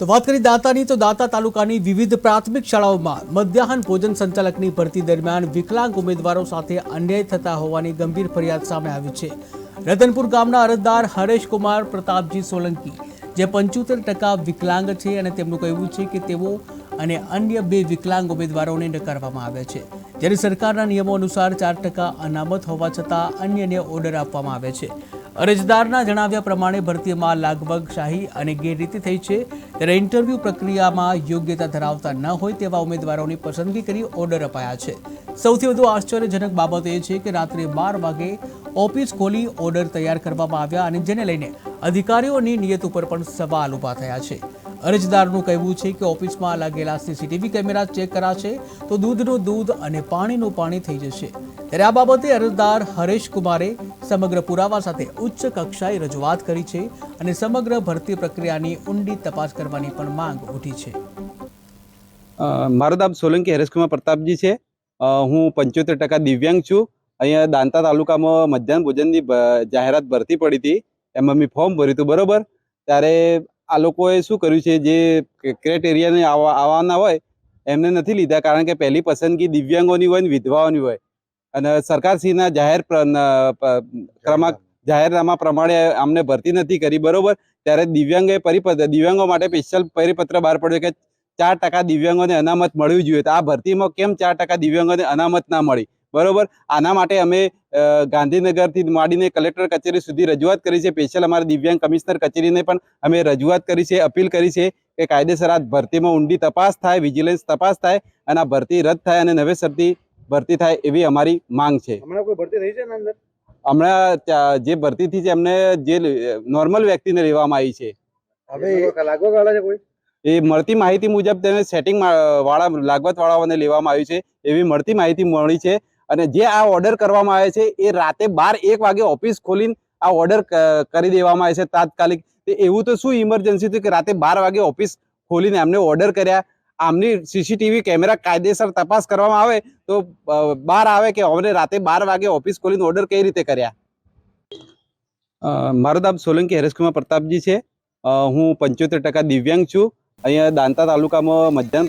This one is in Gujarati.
તો વાત કરી દાતાની, તો દાતા તાલુકાની વિવિધ પ્રાથમિક શાળાઓમાં મધ્યાહન ભોજન સંચાલકની ભરતી દરમિયાન વિકલાંગ ઉમેદવારો સાથે અન્યાય થતા હોવાની ગંભીર ફરિયાદ સામે આવી છે. રતનપુર ગામના અરજદાર હરેશકુમાર પ્રતાપજી સોલંકી, જે પંચોતેર ટકા વિકલાંગ છે અને તેમનું કહેવું છે કે તેઓ અને અન્ય બે વિકલાંગ ઉમેદવારોને નકારવામાં આવ્યા છે. જ્યારે સરકારના નિયમો અનુસાર ચાર ટકા અનામત હોવા છતાં અન્યને ઓર્ડર આપવામાં આવે છે. અરજદારના જણાવ્યા પ્રમાણે ભરતીમાં લાગવગ શાહી અને ગેરરીતિ થઈ છે. ત્યારે ઇન્ટરવ્યૂ પ્રક્રિયામાં યોગ્યતા ધરાવતા ન હોય તેવા ઉમેદવારોની પસંદગી કરી ઓર્ડર અપાયા છે. સૌથી વધુ આશ્ચર્યજનક બાબત એ છે કે રાત્રે બાર વાગે ઓફિસ ખોલી ઓર્ડર તૈયાર કરવામાં આવ્યા અને જેને લઈને અધિકારીઓની નિયત ઉપર પણ સવાલ ઊભા થયા છે. અરજદારનું કહેવું છે કે ઓફિસમાં લાગેલા સીસીટીવી કેમેરા ચેક કરાશે તો દૂધનું દૂધ અને પાણીનું પાણી થઈ જશે. ત્યારે આ બાબતે અરજદાર હરેશ કુમારે સમગ્ર પુરાવા સાથે ઉચ્ચ કક્ષાએ રજૂઆત કરી છે અને સમગ્ર ભરતી પ્રક્રિયાની ઊંડી તપાસ કરવાની પણ માંગ ઉઠી છે. મારું નામ સોલંકી હરેશકુમાર પ્રતાપજી છે. હું પંચોતેર ટકા દિવ્યાંગ છું. અહીંયા દાંતા તાલુકામાં મધ્યાહન ભોજનની જાહેરાત ભરતી પડી હતી. એમાં મેં ફોર્મ ભર્યું હતું, બરોબર. ત્યારે આ લોકોએ શું કર્યું છે? જે ક્રાઇટેરિયાને આવવાના હોય, એમને નથી લીધા. કારણ કે પહેલી પસંદગી દિવ્યાંગોની હોય ને વિધવાઓની હોય. અને સરકારશ્રીના જાહેર ક્રમાંક જાહેરનામા પ્રમાણે અમને ભરતી નથી કરી. બરોબર? ત્યારે દિવ્યાંગે પરિપત્ર, દિવ્યાંગો માટે સ્પેશિયલ પરિપત્ર બહાર પડ્યો કે ચાર ટકા દિવ્યાંગોને અનામત મળવી જોઈએ. તો આ ભરતીમાં કેમ ચાર ટકા દિવ્યાંગોને અનામત ના મળી? બરોબર? આના માટે અમે ગાંધીનગરથી માંડીને કલેક્ટર કચેરી સુધી રજૂઆત કરી છે. સ્પેશિયલ અમારા દિવ્યાંગ કમિશનર કચેરીને પણ અમે રજૂઆત કરી છે અપીલ કરી છે કે કાયદેસર આ ભરતીમાં ઊંડી તપાસ થાય વિજિલન્સ તપાસ થાય અને આ ભરતી રદ થાય અને નવેસરથી ભરતી થાય એવી અમારી માંગ છે. હમણાં કોઈ ભરતી થઈ છે હમણાં જે ભરતી થઈ છે એમને જે નોર્મલ વ્યક્તિને લેવામાં આવી છે. હવે લાગવા છે કોઈ? એ મળતી માહિતી મુજબ તેને સેટિંગ વાળા લાગવત વાળાઓને લેવામાં આવ્યું છે. એવી મળતી માહિતી મળી છે. અને જે આ ઓર્ડર કરવામાં આવે છે, એ રાતે બાર એક વાગે ઓફિસ ખોલીને આ ઓર્ડર કરી દેવામાં આવે છે તાત્કાલિક. એવું તો શું ઇમરજન્સી થયું કે રાતે બાર વાગે ઓફિસ ખોલીને એમને ઓર્ડર કર્યા? આમની સીસીટીવી કેમેરા કાયદેસર તપાસ કરવામાં આવે તો બહાર આવે કે અમને રાતે બાર વાગે ઓફિસ ખોલીને ઓર્ડર કઈ રીતે કર્યા? મારું નામ સોલંકી હરેશકુમાર પ્રતાપજી છે. હું પંચોતેર ટકા દિવ્યાંગ છું. અહીંયા દાંતા તાલુકામાં મધ્યાહન